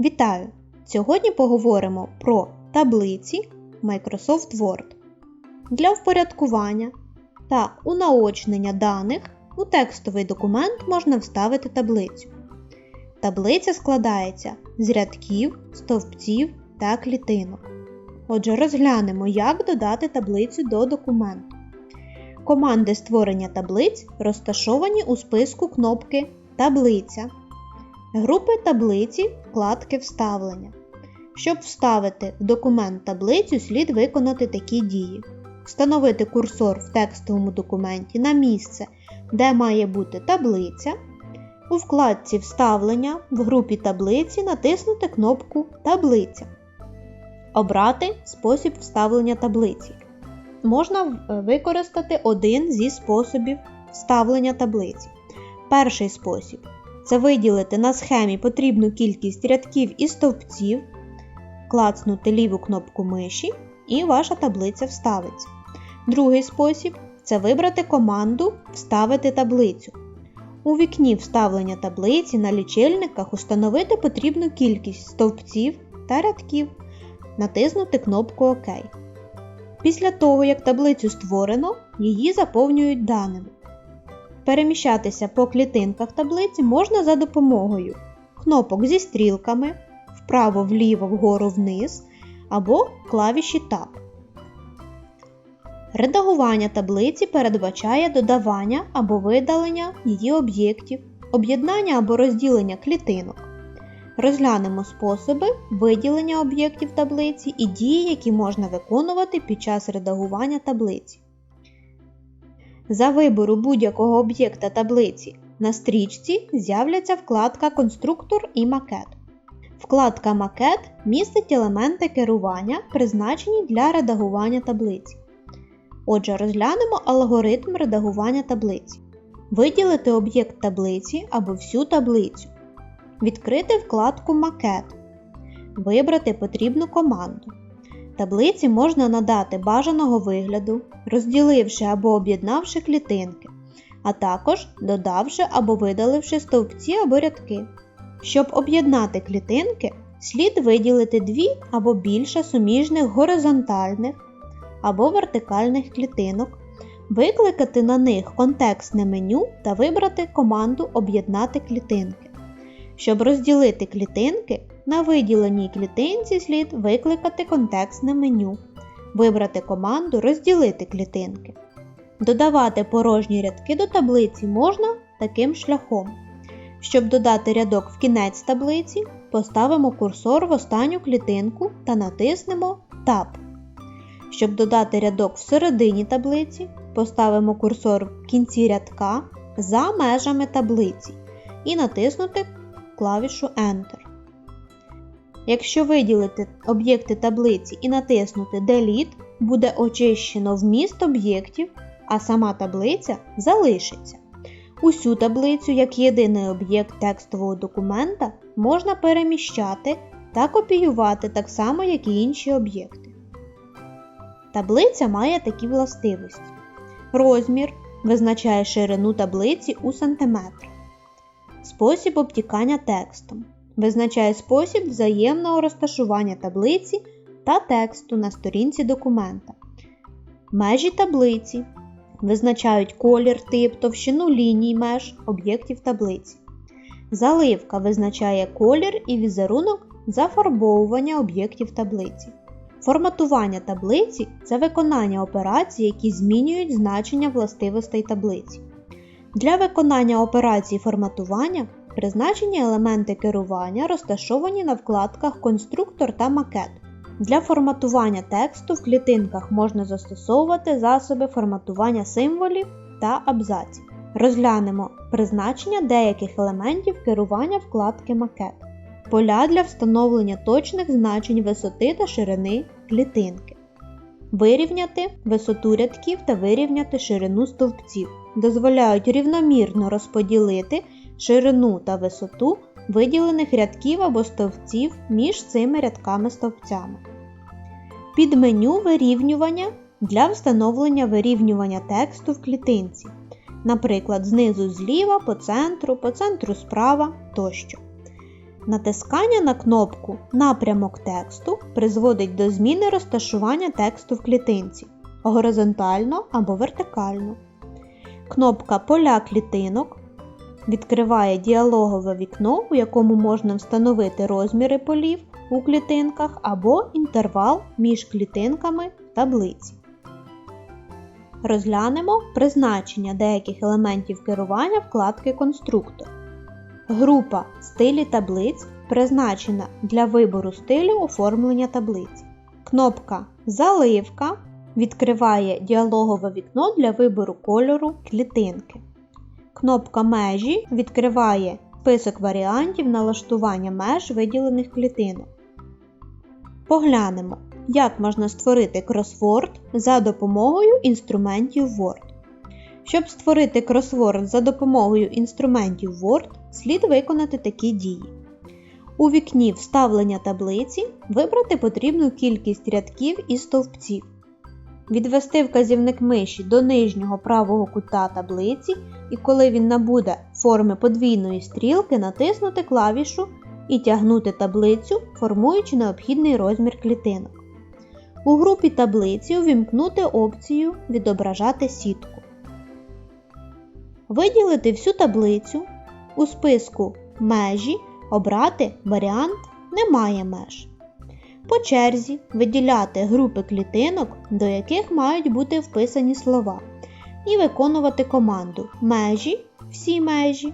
Вітаю! Сьогодні поговоримо про таблиці Microsoft Word. Для впорядкування та унаочнення даних у текстовий документ можна вставити таблицю. Таблиця складається з рядків, стовпців та клітинок. Отже, розглянемо, як додати таблицю до документу. Команди створення таблиць розташовані у списку кнопки Таблиця. Групи таблиці вкладки Вставлення. Щоб вставити в документ таблицю, слід виконати такі дії: встановити курсор в текстовому документі на місце, де має бути таблиця. У вкладці Вставлення в групі таблиці натиснути кнопку Таблиця. Обрати спосіб вставлення таблиці. Можна використати один зі способів вставлення таблиці. Перший спосіб це виділити на схемі потрібну кількість рядків і стовпців, клацнути ліву кнопку миші і ваша таблиця вставиться. Другий спосіб це вибрати команду Вставити таблицю. У вікні вставлення таблиці на лічильниках установити потрібну кількість стовпців та рядків, натиснути кнопку ОК. Після того, як таблицю створено, її заповнюють даними. Переміщатися по клітинках таблиці можна за допомогою кнопок зі стрілками вправо-вліво, вгору вниз або клавіші Tab. Редагування таблиці передбачає додавання або видалення її об'єктів, об'єднання або розділення клітинок. Розглянемо способи виділення об'єктів таблиці і дії, які можна виконувати під час редагування таблиці. За вибору будь-якого об'єкта таблиці на стрічці з'являться вкладка Конструктор і макет. Вкладка Макет містить елементи керування, призначені для редагування таблиці. Отже, розглянемо алгоритм редагування таблиці. Виділити об'єкт таблиці або всю таблицю. Відкрити вкладку Макет. Вибрати потрібну команду. Таблиці можна надати бажаного вигляду, розділивши або об'єднавши клітинки, а також додавши або видаливши стовпці або рядки. Щоб об'єднати клітинки, слід виділити дві або більше суміжних горизонтальних або вертикальних клітинок, викликати на них контекстне меню та вибрати команду Об'єднати клітинки. Щоб розділити клітинки, на виділеній клітинці слід викликати контекстне меню, вибрати команду Розділити клітинки. Додавати порожні рядки до таблиці можна таким шляхом. Щоб додати рядок в кінець таблиці, поставимо курсор в останню клітинку та натиснемо Tab. Щоб додати рядок всередині таблиці, поставимо курсор в кінці рядка за межами таблиці і натиснути клавішу Enter. Якщо виділити об'єкти таблиці і натиснути Delete, буде очищено вміст об'єктів, а сама таблиця залишиться. Усю таблицю як єдиний об'єкт текстового документа можна переміщати та копіювати так само, як і інші об'єкти. Таблиця має такі властивості. Розмір визначає ширину таблиці у сантиметрах. Спосіб обтікання текстом визначає спосіб взаємного розташування таблиці та тексту на сторінці документа. Межі таблиці визначають колір, тип, товщину ліній меж об'єктів таблиці. Заливка визначає колір і візерунок зафарбовування об'єктів таблиці. Форматування таблиці це виконання операцій, які змінюють значення властивостей таблиці. Для виконання операцій форматування призначені елементи керування розташовані на вкладках Конструктор та Макет. Для форматування тексту в клітинках можна застосовувати засоби форматування символів та абзаців. Розглянемо призначення деяких елементів керування вкладки Макет. Поля для встановлення точних значень висоти та ширини клітинки. Вирівняти висоту рядків та вирівняти ширину стовпців. Дозволяють рівномірно розподілити ширину та висоту виділених рядків або стовпців між цими рядками-стовпцями. Під меню вирівнювання для встановлення вирівнювання тексту в клітинці. Наприклад, знизу зліва, по центру, по центру справа тощо. Натискання на кнопку Напрямок тексту призводить до зміни розташування тексту в клітинці горизонтально або вертикально. Кнопка Поля клітинок відкриває діалогове вікно, у якому можна встановити розміри полів у клітинках або інтервал між клітинками таблиці. Розглянемо призначення деяких елементів керування вкладки Конструктор. Група стилі таблиць призначена для вибору стилю оформлення таблиць. Кнопка Заливка відкриває діалогове вікно для вибору кольору клітинки. Кнопка Межі відкриває список варіантів налаштування меж виділених клітинок. Поглянемо, як можна створити кросворд за допомогою інструментів Word. Щоб створити кросворд за допомогою інструментів Word, слід виконати такі дії. У вікні вставлення таблиці вибрати потрібну кількість рядків і стовпців. Відвести вказівник миші до нижнього правого кута таблиці і коли він набуде форми подвійної стрілки, натиснути клавішу і тягнути таблицю, формуючи необхідний розмір клітинок. У групі таблиці увімкнути опцію Відображати сітку. Виділити всю таблицю. У списку Межі обрати варіант Немає меж. По черзі виділяти групи клітинок, до яких мають бути вписані слова, і виконувати команду Межі всі межі.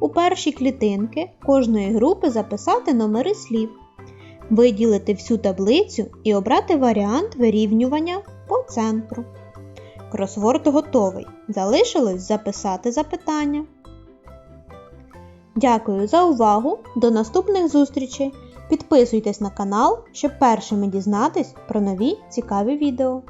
У перші клітинки кожної групи записати номери слів, виділити всю таблицю і обрати варіант вирівнювання по центру. Кросворд готовий. Залишилось записати запитання. Дякую за увагу! До наступних зустрічей! Підписуйтесь на канал, щоб першими дізнатись про нові цікаві відео.